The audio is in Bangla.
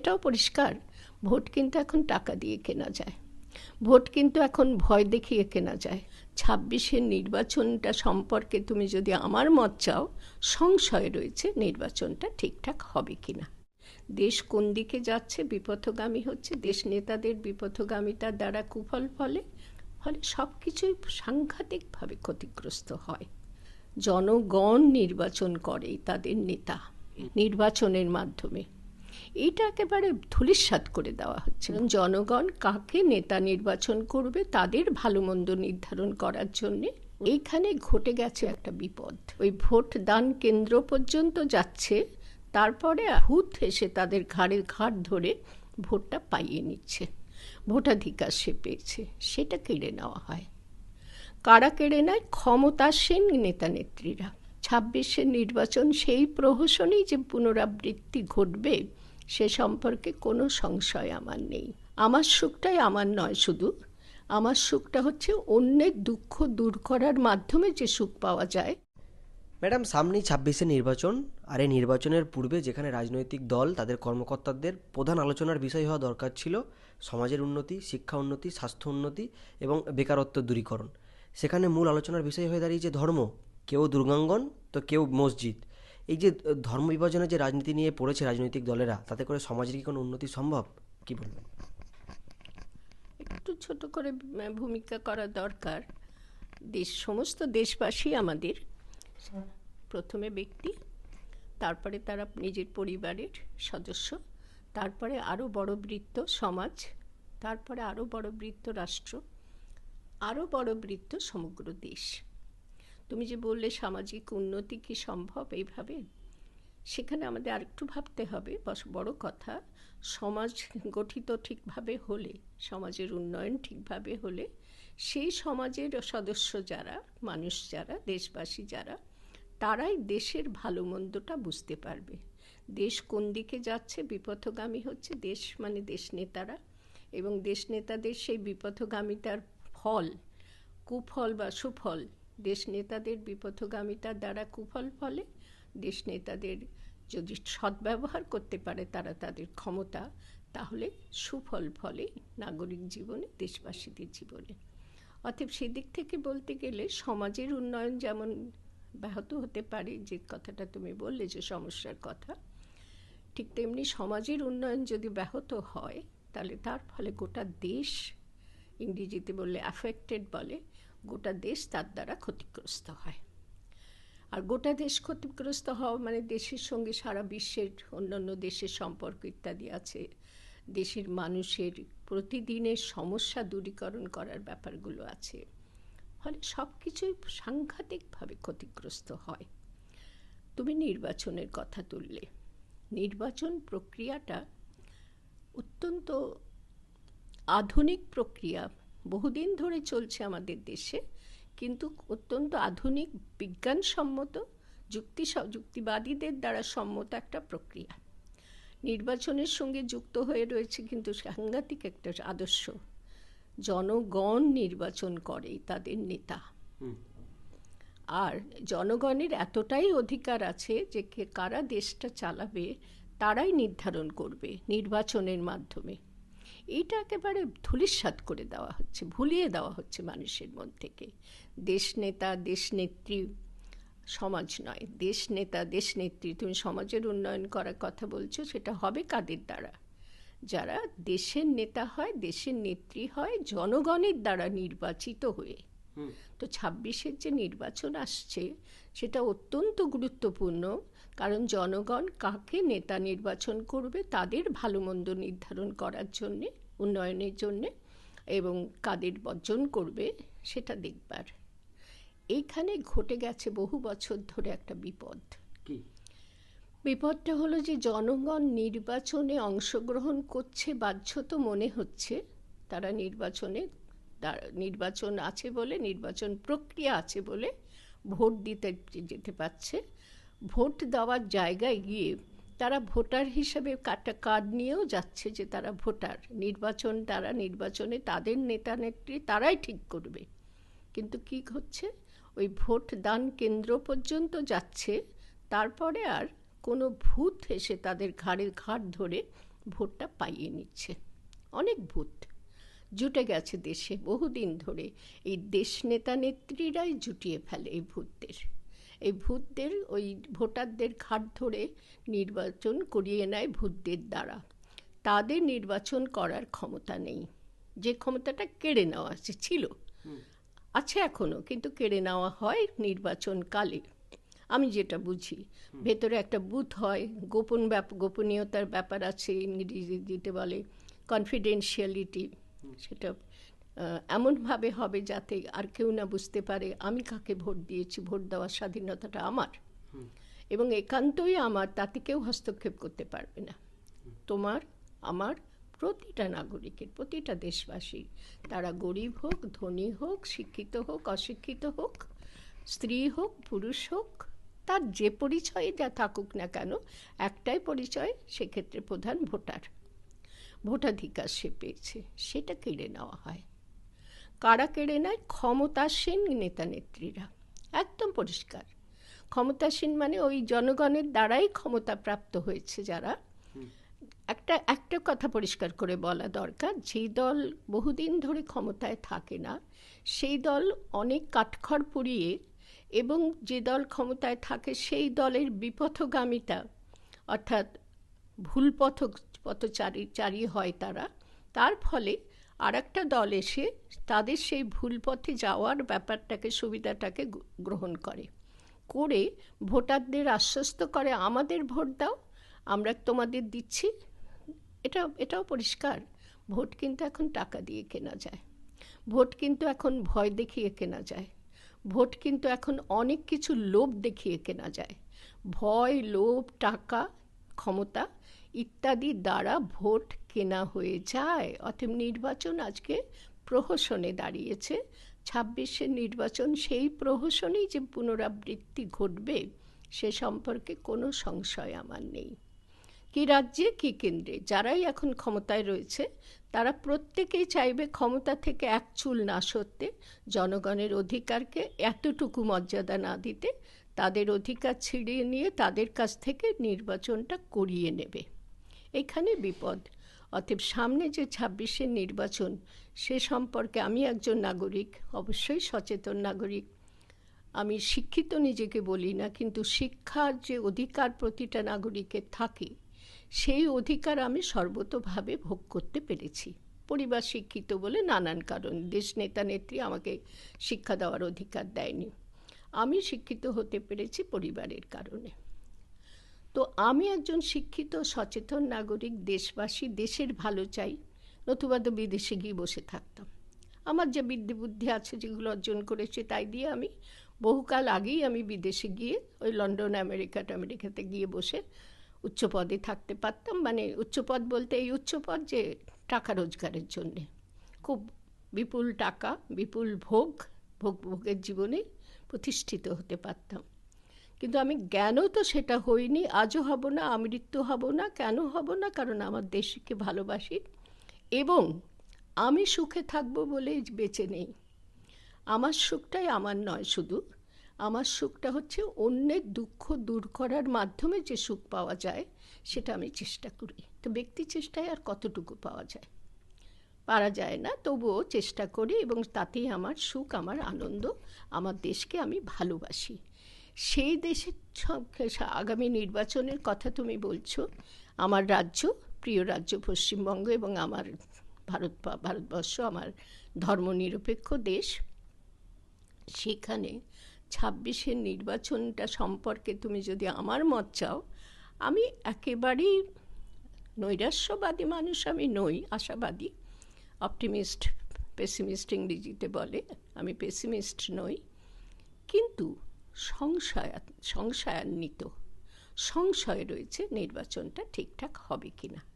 এটাও পরিষ্কার। ভোট কিন্তু এখন টাকা দিয়ে কেনা যায়। ভোট কিন্তু এখন ভয় দেখিয়ে কেনা যায়। ছাব্বিশের নির্বাচনটা সম্পর্কে তুমি যদি আমার মত চাও সংশয় রয়েছে নির্বাচনটা ঠিকঠাক হবে কিনা। দেশ কোন দিকে যাচ্ছে বিপথগামী হচ্ছে দেশ নেতাদের বিপথগামিতার দ্বারা কুফল ফলে ফলে সব কিছুই সাংঘাতিকভাবে ক্ষতিগ্রস্ত হয়। জনগণ নির্বাচন করে তাদের নেতা নির্বাচনের মাধ্যমে। এইটা একেবারে ধুলিস্বাদ করে দেওয়া হচ্ছে। জনগণ কাকে নেতা নির্বাচন করবে, তাদের ভালো মন্দ নির্ধারণ করার জন্যে এইখানে ঘটে গেছে একটা বিপদ। ওই ভোট দান কেন্দ্র পর্যন্ত যাচ্ছে, তারপরে ভূত এসে তাদের ঘাড়ের ঘাট ধরে ভোটটা পাইয়ে নিচ্ছে। ভোটাধিকার সে পেয়েছে, সেটা কেড়ে নেওয়া হয়। কারা কেড়ে নেয়? ক্ষমতাসীন নেতা নেত্রীরা। ছাব্বিশের নির্বাচন সেই প্রহসনেই যে পুনরাবৃত্তি ঘটবে সে সম্পর্কে কোনো সংশয় আমার নেই। আমার সুখটাই আমার নয় শুধু। আমার সুখটা হচ্ছে অন্যের দুঃখ দূর করার মাধ্যমে যে সুখ পাওয়া যায়। ম্যাডাম, সামনেই ছাব্বিশে নির্বাচন, আর এই নির্বাচনের পূর্বে যেখানে রাজনৈতিক দল, তাদের কর্মকর্তাদের প্রধান আলোচনার বিষয় হওয়া দরকার ছিল, সমাজের উন্নতি, শিক্ষা উন্নতি, স্বাস্থ্য উন্নতি এবং বেকারত্ব দূরীকরণ। সেখানে মূল আলোচনার বিষয় হয়ে দাঁড়িয়েছে ধর্ম। কেউ দুর্গাঙ্গন, তো কেউ মসজিদ। এই যে ধর্ম বিভাজনের যে রাজনীতি নিয়ে পড়েছে রাজনৈতিক দলেরা, তাতে করে সমাজের কি কোনো উন্নতি সম্ভব? কি বলবেন? একটু ছোট করে ভূমিকা করা দরকার। দেশ, সমস্ত দেশবাসী আমাদের প্রথমে ব্যক্তি, তারপরে তারা নিজের পরিবারের সদস্য, তারপরে আরও বড় বৃত্ত সমাজ, তারপরে আরও বড় বৃত্ত রাষ্ট্র আরও বড় বৃত্ত সমগ্র দেশ। তুমি যে বললে সামাজিক উন্নতি কি সম্ভব এইভাবে? সেখানে আমাদের আরেকটু ভাবতে হবে। বড় কথা, সমাজ গঠিত ঠিকভাবে হলে, সমাজের উন্নয়ন ঠিকভাবে হলে, সেই সমাজের সদস্য যারা, মানুষ যারা, দেশবাসী যারা, তারাই দেশের ভালো মন্দটা বুঝতে পারবে। দেশ কোন দিকে যাচ্ছে? বিপথগামী হচ্ছে দেশ মানে দেশ নেতারা। এবং দেশ নেতাদের সেই বিপথগামিতার ফল, কুফল বা সুফল দেশ নেতাদের বিপথগামিতার দ্বারা কুফল ফলে দেশ নেতাদের যদি সদ্ব্যবহার করতে পারে তারা তাদের ক্ষমতা, তাহলে সুফল ফলে নাগরিক জীবনে, দেশবাসীদের জীবনে। অতএব সেদিক থেকে বলতে গেলে সমাজের উন্নয়ন যেমন ব্যাহত হতে পারে, যে কথাটা তুমি বললে যে সমস্যার কথা, ঠিক তেমনি সমাজের উন্নয়ন যদি ব্যাহত হয়, তাহলে তার ফলে গোটা দেশ ইংরেজিতে বললে অ্যাফেক্টেড বলে গোটা দেশ তার দ্বারা ক্ষতিগ্রস্ত হয়। আর গোটা দেশ ক্ষতিগ্রস্ত হওয়া মানে দেশের সঙ্গে সারা বিশ্বের অন্যান্য দেশের সম্পর্ক ইত্যাদি আছে। দেশের মানুষের প্রতিদিনের সমস্যা দূরীকরণ করার ব্যাপারগুলো আছে। ফলে সব কিছুই সাংঘাতিকভাবে ক্ষতিগ্রস্ত হয়। তুমি নির্বাচনের কথা তুললে। নির্বাচন প্রক্রিয়াটা অত্যন্ত আধুনিক প্রক্রিয়া। বহুদিন ধরে চলছে আমাদের দেশে কিন্তু অত্যন্ত আধুনিক বিজ্ঞানসম্মত যুক্তি যুক্তিবাদীদের দ্বারা সম্মত একটা প্রক্রিয়া। নির্বাচনের সঙ্গে যুক্ত হয়ে রয়েছে কিন্তু সাংঘাতিক একটা আদর্শ। জনগণ নির্বাচন করে তাদের নেতা। আর জনগণের এতটাই অধিকার আছে যে কারা দেশটা চালাবে তারাই নির্ধারণ করবে নির্বাচনের মাধ্যমে। এইটা একেবারে ধুলিস্বাদ করে দেওয়া হচ্ছে, ভুলিয়ে দেওয়া হচ্ছে মানুষের মন থেকে। দেশ নেতা, দেশ নেত্রী, সমাজ নয়। দেশ নেতা, দেশ নেত্রী, তুমি সমাজের উন্নয়ন করার কথা বলছো, সেটা হবে কাদের দ্বারা? যারা দেশের নেতা হয়, দেশের নেত্রী হয়, জনগণের দ্বারা নির্বাচিত হয়ে। তো ছাব্বিশের যে নির্বাচন আসছে সেটা অত্যন্ত গুরুত্বপূর্ণ। কারণ জনগণ কাকে নেতা নির্বাচন করবে তাদের ভালো মন্দ নির্ধারণ করার জন্যে উন্নয়নের জন্যে এবং কাদের বর্জন করবে সেটা দেখবার। এইখানে ঘটে গেছে বহু বছর ধরে একটা বিপদ। বিপদটা হলো যে জনগণ নির্বাচনে অংশগ্রহণ করছে বাধ্য তো মনে হচ্ছে তারা নির্বাচনে নির্বাচন আছে বলে, নির্বাচন প্রক্রিয়া আছে বলে ভোট দিতে যেতে পারছে। ভোট দেওয়ার জায়গায় গিয়ে তারা ভোটার হিসেবে কাটা কার্ড নিয়েও যাচ্ছে যে তারা ভোটার। নির্বাচন তারা, নির্বাচনে তাদের নেতা, নেত্রী তারাই ঠিক করবে। কিন্তু কি হচ্ছে? ওই ভোট দান কেন্দ্র পর্যন্ত যাচ্ছে, তারপরে আর কোনো ভূত এসে তাদের ঘাড়ের ঘাট ধরে ভোটটা পাইয়ে নিচ্ছে। অনেক ভূত। জুটে গেছে দেশে বহুদিন ধরে। এই দেশ নেতা নেত্রীরাই জুটিয়ে ফেলে এই ভূতদের। এই ভূতদের ওই ভোটারদের ঘাট ধরে নির্বাচন করিয়ে নেয় ভূতদের দ্বারা। তাদের নির্বাচন করার ক্ষমতা নেই। যে ক্ষমতাটা কেড়ে নেওয়া আছে ছিল। আছে এখনও কিন্তু কেড়ে নেওয়া হয় নির্বাচনকালে। আমি যেটা বুঝি ভেতরে একটা বুথ হয় গোপন ব্যাপ গোপনীয়তার ব্যাপার আছে ইংরেজিতে বলে কনফিডেন্সিয়ালিটি সেটা এমনভাবে হবে যাতে আর কেউ না বুঝতে পারে আমি কাকে ভোট দিয়েছি ভোট দেওয়ার স্বাধীনতাটা আমার। এবং একান্তই আমার তাতে কেউ হস্তক্ষেপ করতে পারবে না। তোমার আমার প্রতিটা নাগরিকের প্রতিটা দেশবাসী তারা গরিব হোক ধনী হোক শিক্ষিত হোক অশিক্ষিত হোক স্ত্রী হোক পুরুষ হোক তার যে পরিচয় যা থাকুক না কেন একটাই পরিচয় সেক্ষেত্রে প্রধান ভোটার। ভোটাধিকার সে পেয়েছে, সেটা কেড়ে নেওয়া হয়। কারা কেড়ে নেয়? ক্ষমতাসীন নেতা নেত্রীরা একদম পরিষ্কার। ক্ষমতাসীন মানে ওই জনগণের দ্বারাই ক্ষমতা প্রাপ্ত হয়েছে যারা। একটা একটা কথা পরিষ্কার করে বলা দরকার, যেই দল বহুদিন ধরে ক্ষমতায় থাকে না, সেই দল অনেক কাঠখড় পুড়িয়ে এবং যে দল ক্ষমতায় থাকে, সেই দলের বিপথগামিতা, অর্থাৎ ভুল পথ পথচারী চারী হয় তারা। তার ফলে আর একটা দল এসে তাদের সেই ভুল পথে যাওয়ার ব্যাপারটাকে, সুবিধাটাকে গ্রহণ করে। করে ভোটারদের আশ্বস্ত করে, আমাদের ভোট দাও, আমরা তোমাদের দিচ্ছি। এটা, এটাও পরিষ্কার। ভোট কিন্তু এখন টাকা দিয়ে কেনা যায়। ভোট কিন্তু এখন ভয় দেখিয়ে কেনা যায়। ভোট কিন্তু এখন অনেক কিছু লোভ দেখিয়ে কেনা যায়। ভয়, লোভ, টাকা, ক্ষমতা ইত্যাদি দ্বারা ভোট কেনা হয়ে যায়। অতএব নির্বাচন আজকে প্রহসনে দাঁড়িয়েছে। ছাব্বিশের নির্বাচন সেই প্রহসনেই যে পুনরাবৃত্তি ঘটবে, সে সম্পর্কে কোনো সংশয় আমার নেই। কি রাজ্যে, কি কেন্দ্রে, যারাই এখন ক্ষমতায় রয়েছে, তারা প্রত্যেকেই চাইবে ক্ষমতা থেকে এক চুল না সরতে, জনগণের অধিকারকে এতটুকু মর্যাদা না দিতে, তাদের অধিকার ছিড়িয়ে নিয়ে তাদের কাছ থেকে নির্বাচনটা করিয়ে নেবে। এখানে বিপদ। অতএব সামনে যে ছাব্বিশের নির্বাচন, সে সম্পর্কে আমি একজন নাগরিক, অবশ্যই সচেতন নাগরিক। আমি শিক্ষিত নিজেকে বলি না, কিন্তু শিক্ষার যে অধিকার প্রতিটা নাগরিকের থাকে, সেই অধিকার আমি সর্বতোভাবে ভোগ করতে পেরেছি। পরিবার শিক্ষিত বলে নানান কারণ, দেশ নেতা নেত্রী আমাকে শিক্ষা দেওয়ার অধিকার দেয়নি। আমি শিক্ষিত হতে পেরেছি পরিবারের কারণে। তো আমি একজন শিক্ষিত, সচেতন নাগরিক, দেশবাসী, দেশের ভালো চাই, নতুবা তো বিদেশে গিয়ে বসে থাকতাম। আমার যে বিদ্যে বুদ্ধি আছে, যেগুলো অর্জন করেছি, তাই দিয়ে আমি বহুকাল আগেই আমি বিদেশে গিয়ে ওই লন্ডন, আমেরিকা আমেরিকাতে গিয়ে বসে উচ্চ পদে থাকতে পারতাম। মানে উচ্চ পদ বলতে এই উচ্চ পদ যে টাকা রোজগারের জন্যে। খুব বিপুল টাকা, বিপুল ভোগ ভোগ ভোগের জীবনে প্রতিষ্ঠিত হতে পারতাম। কিন্তু আমি জ্ঞানও তো সেটা হইনি, আজও হব না আমৃত্যু হব না কেন হব না, কারণ আমার দেশকে ভালোবাসি এবং আমি সুখে থাকব বলেই বেঁচে নেই। আমার সুখটাই আমার নয় শুধু, আমার সুখটা হচ্ছে অন্যের দুঃখ দূর করার মাধ্যমে যে সুখ পাওয়া যায়, সেটা আমি চেষ্টা করি। তো ব্যক্তি চেষ্টায় আর কতটুকু পাওয়া যায়? পারা যায় না, তবুও চেষ্টা করি এবং তাতেই আমার সুখ, আমার আনন্দ, আমার দেশকে আমি ভালোবাসি। সেই দেশের আগামী নির্বাচনের কথা তুমি বলছো, আমার রাজ্য, প্রিয় রাজ্য পশ্চিমবঙ্গ এবং আমার ভারত ভারতবর্ষ, আমার ধর্মনিরপেক্ষ দেশ, সেখানে ছাব্বিশের নির্বাচনটা সম্পর্কে তুমি যদি আমার মত চাও, আমি একেবারেই নৈরাশ্যবাদী মানুষ আমি নই, আশাবাদী। অপটিমিস্ট, পেসিমিস্ট ইংরেজিতে বলে, আমি পেসিমিস্ট নই। কিন্তু সংশয়া সংশয়ান্বিত সংশয় রয়েছে নির্বাচনটা ঠিকঠাক হবে কিনা।